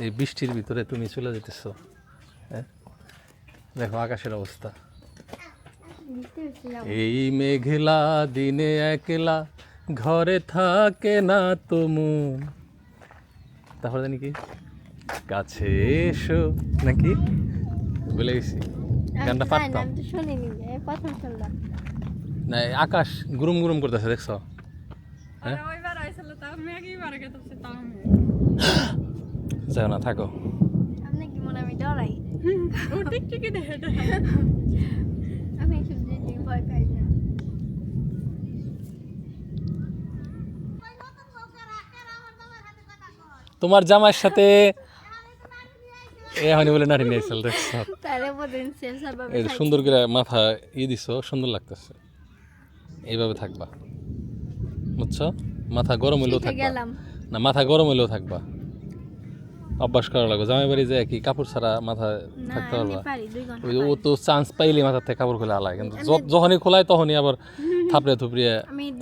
এই বৃষ্টির ভিতরে তুমি চলে যেতেছ হ্যাঁ? দেখো আকাশের অবস্থা। এই মেঘলা দিনে একলা ঘরে থাকে না তো মন তারপরে জানি কি? কাছে এসো। নাকি? বলে গেছি। গানটা পারতাম। না আকাশ গুরুম গুরুম করতেছে দেখছ? হ্যাঁ? যাও না থাকো আপনি কি মনে আমি ডরাই ও টিকটিকি দেখে আমি জিনিস ভয় পাই না তোমার জামাইয়ের সাথে এ হয়নি বলে নারী দেখছ? সুন্দর করে মাথা ই দিছো সুন্দর লাগতেছে। এইভাবে থাকবা। বুঝছ? মাথা গরম হইলেও থাকবা। না মাথা গরম হইলেও থাকবা। অভ্যাস করা লাগবে। জামাই বাড়ি যায় কি কাপড় ছাড়া মাথা থাকতে পারবা ও তো চান্স পাইলে মাথার থেকে কাপড় খুলে আলায়। কিন্তু যখনই খোলায় তখনই আবার থাপড়ে থুপড়িয়ে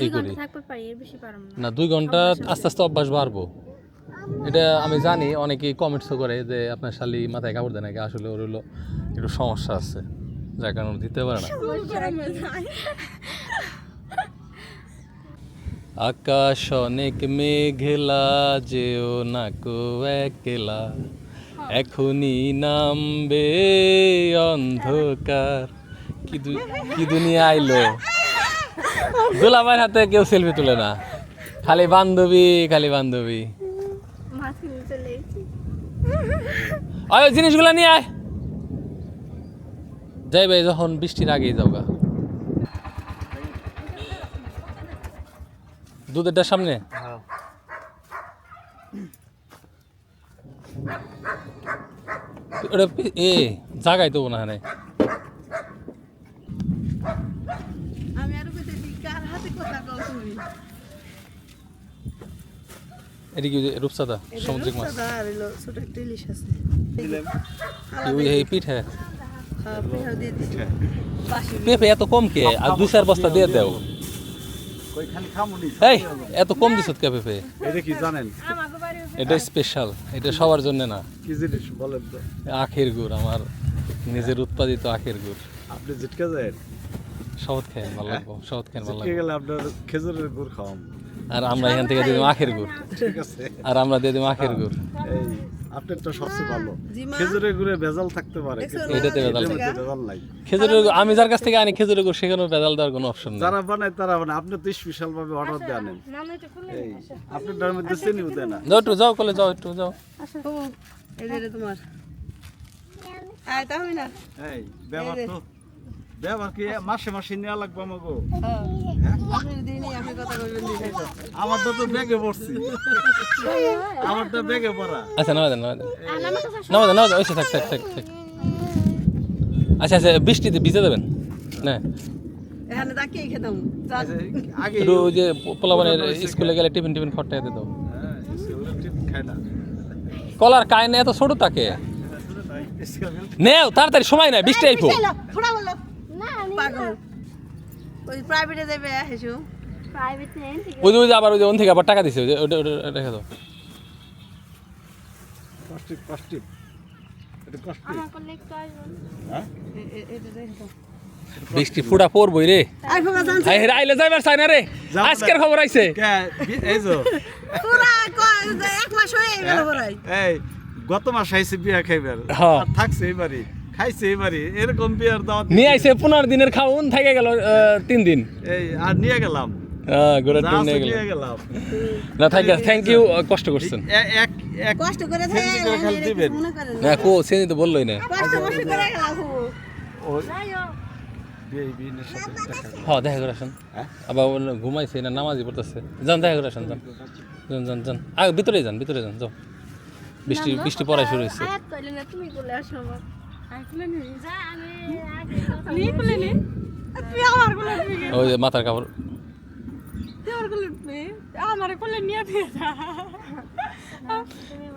এই করি। ঘণ্টা থাকতে পারি এর বেশি পারব না। না দুই ঘণ্টা আস্তে আস্তে অভ্যাস বাড়বো। এটা আমি জানি অনেকেই কমেন্টসও করে যে আপনার শালি মাথায় কাপড় দেয় নাকি? আসলে ওর হলো একটু সমস্যা আছে। যার কারণে দিতে পারে না। আকাশ অনেক মেঘলা যেও না কো একলা। এখনই নামবে অন্ধকার। কি দুনিয়া আইলো? দুলাভাইয়ের হাতে কেউ সেলফি তুলে না। খালি বান্ধবী খালি বান্ধবী। আয় জিনিসগুলো নিয়ে আয়। যাই ভাই যখন বৃষ্টির আগেই যাওগা। দুধেরটার সামনে? ওটা এ জাগাই তো না হ্যাঁ এটি কি রূপসাদা সামুদ্রিক মাছ? আর হলো ছোট একটা ইলিশ আছে। এই পিঠে? হ্যাঁ পিঠা দিয়ে দিছি বাসি পেঁপে এত কম কে? আর দু চার বস্তা দিয়ে দেও। খামুনি এই এত কম দিছ কে পেঁপে এটা কি জানেন? এটা স্পেশাল এটা সবার জন্য না। কি জিনিস বলেন তো? আখের গুড় আমার নিজের উৎপাদিত আখের গুড়। আপনি জিটকে যায় খেয়ে ভালো লাগবো খেয়ে ভালো লাগবে। গেলে আপনার খেজুরের গুড় খাওয়াম। আর আমরা এখান থেকে দিয়ে দিলাম আখের গুড়। ঠিক আছে। আর আমরা দিয়ে দিলাম আখের গুড়। এই আপনার তো সবচেয়ে ভালো। জিমা? খেজুরের গুড়ে ভেজাল থাকতে পারে এটাতে ভেজাল নেই। ভেজাল খেজুরের আমি যার কাছ থেকে আনি খেজুরের গুড় সেখানেও পেদাল দেওয়ার কোনো অপশন নেই। যারা বানায় তারা বানায়। আপনি তো স্পেশাল ভাবে অর্ডার দেন এই আপনার মধ্যে চিনিও দেয় না। যাও একটু যাও কলে যাও একটু যাও। এই যে তোমার। আয় তাহলে না। এই ব্যবহার তো ব্যবহার কি মাসে মাসে নেওয়া লাগবে আমাকে হ্যাঁ? আমারটা তো ব্যাগে পড়ছি। আমারটা ব্যাগে পড়া। আচ্ছা দেন দেন। দেন ওইসে থাক থাক থাক থাক। আচ্ছা আচ্ছা বৃষ্টিতে ভিজে দেবেন না? যে পোলাবানের স্কুলে গেলে টিফিন টিফিন খরটা দাও। হ্যাঁ, কলার কায় না এত ছোট তাকে? স্কুলে নেও তাড়াতাড়ি সময় নাই বৃষ্টি আইফো না প্রাইভেটে যাবে হেসু। ওই যে ওই যে আবার ওই যে ওন থেকে আবার টাকা দিছে ওই যে ওটা ওটা রেখে দাও। এটা হ্যাঁ? বৃষ্টি ফুটা পড়বই রে। আইলে যাইবার চাই না রে। আজকের খবর আইছে। এই যে। এক মাস হয়ে গেল এই গত মাস আইছে বিয়া খাইবার। থাকছে এবারে খাইছে এবারে এরকম বিয়ার দাওয়াত নিয়ে আইছে পনেরো দিনের খাউন থেকে গেল তিন দিন। এই আর নিয়ে গেলাম। ঘোরার যা টিম নিয়ে গেল নিয়ে গেলাম। না থাকে থ্যাংক ইউ কষ্ট করছেন। এক এক কষ্ট করে দিবেন। মনে করেন না। কো সে তো বললোই না। হ্যাঁ দেখা করে। আসেন। হ্যাঁ? আবার ঘুমাইছে না নামাজি পড়তেছে। যান দেখা করে আসেন যান। যান যান যান। আগে ভিতরে যান ভিতরে যান যাও। বৃষ্টি বৃষ্টি পড়াই শুরু হয়েছে। ওই মাথার কাপড়।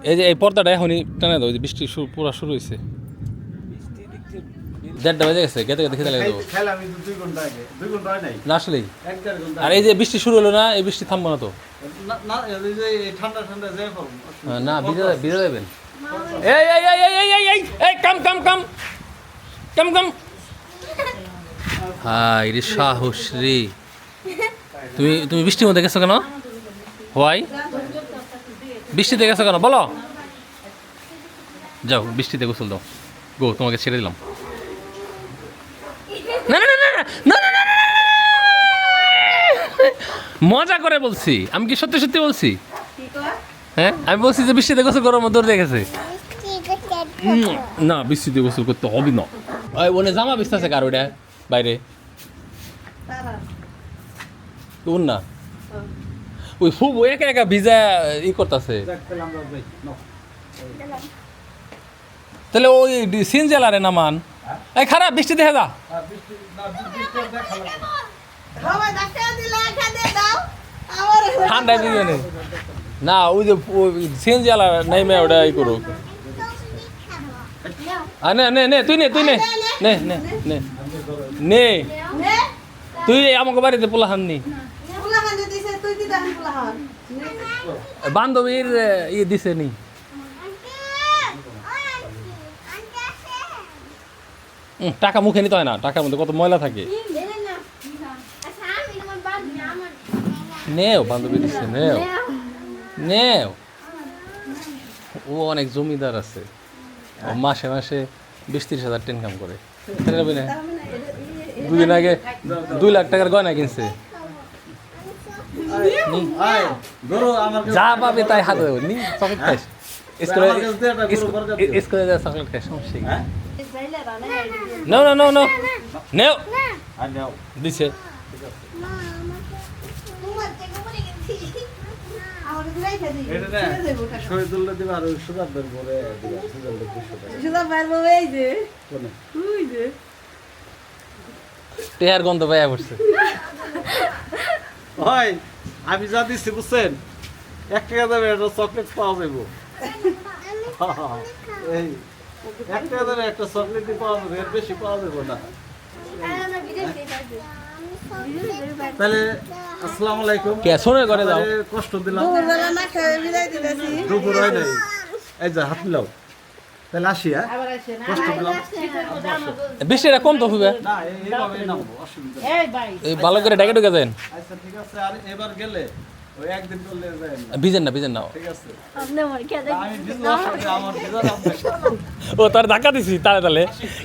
এই যে এই পর্দাটা এখনই টানে বৃষ্টি পুরা শুরু হয়েছে দেড়টা বেজে গেছে গেতে গেতে খেতে লাগে না আসলেই। আর এই যে বৃষ্টি শুরু হলো না এই বৃষ্টি থামবো না তো। না বিদে বিদে দেবেন কাম কাম কাম। কাম কাম। হাই রে। তুমি তুমি বৃষ্টির মধ্যে গেছো কেন হোয়াই বৃষ্টিতে গেছো কেন বলো যাও বৃষ্টিতে গোসল দাও গো তোমাকে ছেড়ে দিলাম না না না মজা করে বলছি আমি কি সত্যি সত্যি বলছি হ্যাঁ আমি বলছি যে বৃষ্টিতে গোসল করার মধ্যে দেখেছে না বৃষ্টিতে গোসল করতে হবে না ওই বোনে জামা বিস্তাছে কার ওইটা বাইরে উন না? ওই খুব একা একা ভিজা ই করতেছে। তাহলে ওই সিন জেলা রে নামান এই খারাপ বৃষ্টি দেখা যা। ঠান্ডায় ভিজে নেই। না ওই যে সিন জেলা নাই ওটা ই করুক। আনে নে নে তুই নে তুই নে। নে নে। নে নে। তুই আমাকে বাড়িতে পোলাহান নি দিছে বান্ধবীর ইয়ে দিছে নি টাকা মুখে নিতে হয় না, টাকার মধ্যে কত ময়লা থাকে। নেও, বান্ধবী দিচ্ছে নেও। নেও। ও অনেক জমিদার আছে। মাসে মাসে বিশ তিরিশ হাজার ইনকাম করে? দুদিন আগে দুই লাখ টাকার গয়না কিনছে। যা পাবে তাই হাত নি চকলেট খাইস। স্কুলে যা চকলেট সমস্যা নো নো নো নেও দিছে। আর সুদার সুদার এই যে কোনে? টেহার গন্ধ পাইয়া পড়ছে। হয় আমি যা দিচ্ছি বুঝছেন? এক টাকা দেবে একটা চকলেট পাওয়া যাব এই এক টাকা দেবে একটা চকলেট পাওয়া যাবে এর বেশি পাওয়া যাবে না। তাহলে আসসালামু আলাইকুম। কে শোনে করে দাও কষ্ট দিলাম। দুপুর হয় নাই। এই যা হাত মিলাও। তাহলে আসি হ্যাঁ? কষ্ট দিলাম বৃষ্টিটা কম তো হবে। এই- এইভাবে নামবো অসুবিধা নেই। এই ভাই। এই ভালো করে ডেকে ঢুকে দেন আচ্ছা ঠিক আছে আর এবার গেলে না। ভিজেন না ভিজেন। ও তার ধাক্কা দিছি তালে তালে।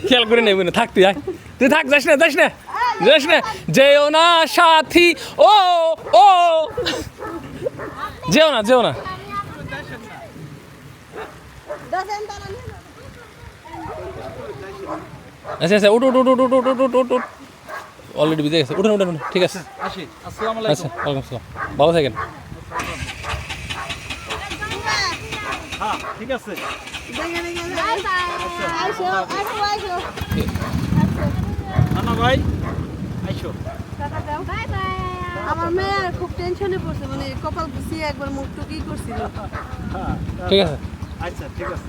খেয়াল করে নেবি না থাক তুই আয়। তুই থাক যাস না যাস না যাস না। যেও না সাথী ও ও। যেও না যেও না দশেন তারা নিয়ে নাও। আচ্ছা আচ্ছা উঠ উঠ উঠ উঠ উঠ উঠ উঠ উঠ। উঠ অলরেডি ভিজে গেছে। উঠুন উঠুন উঠুন, ঠিক আছে। আসি। আসসালামু আচ্ছা ওয়ালাইকুম আসসালাম। ভালো থাকেন। হ্যাঁ ঠিক আছে। ভাই আইসো। বাই বাই আমার মেয়ে খুব টেনশনে পড়ছে মানে কপাল গুছিয়ে একবার মুখ টুকি করছিল। হ্যাঁ ঠিক আছে। আচ্ছা ঠিক আছে।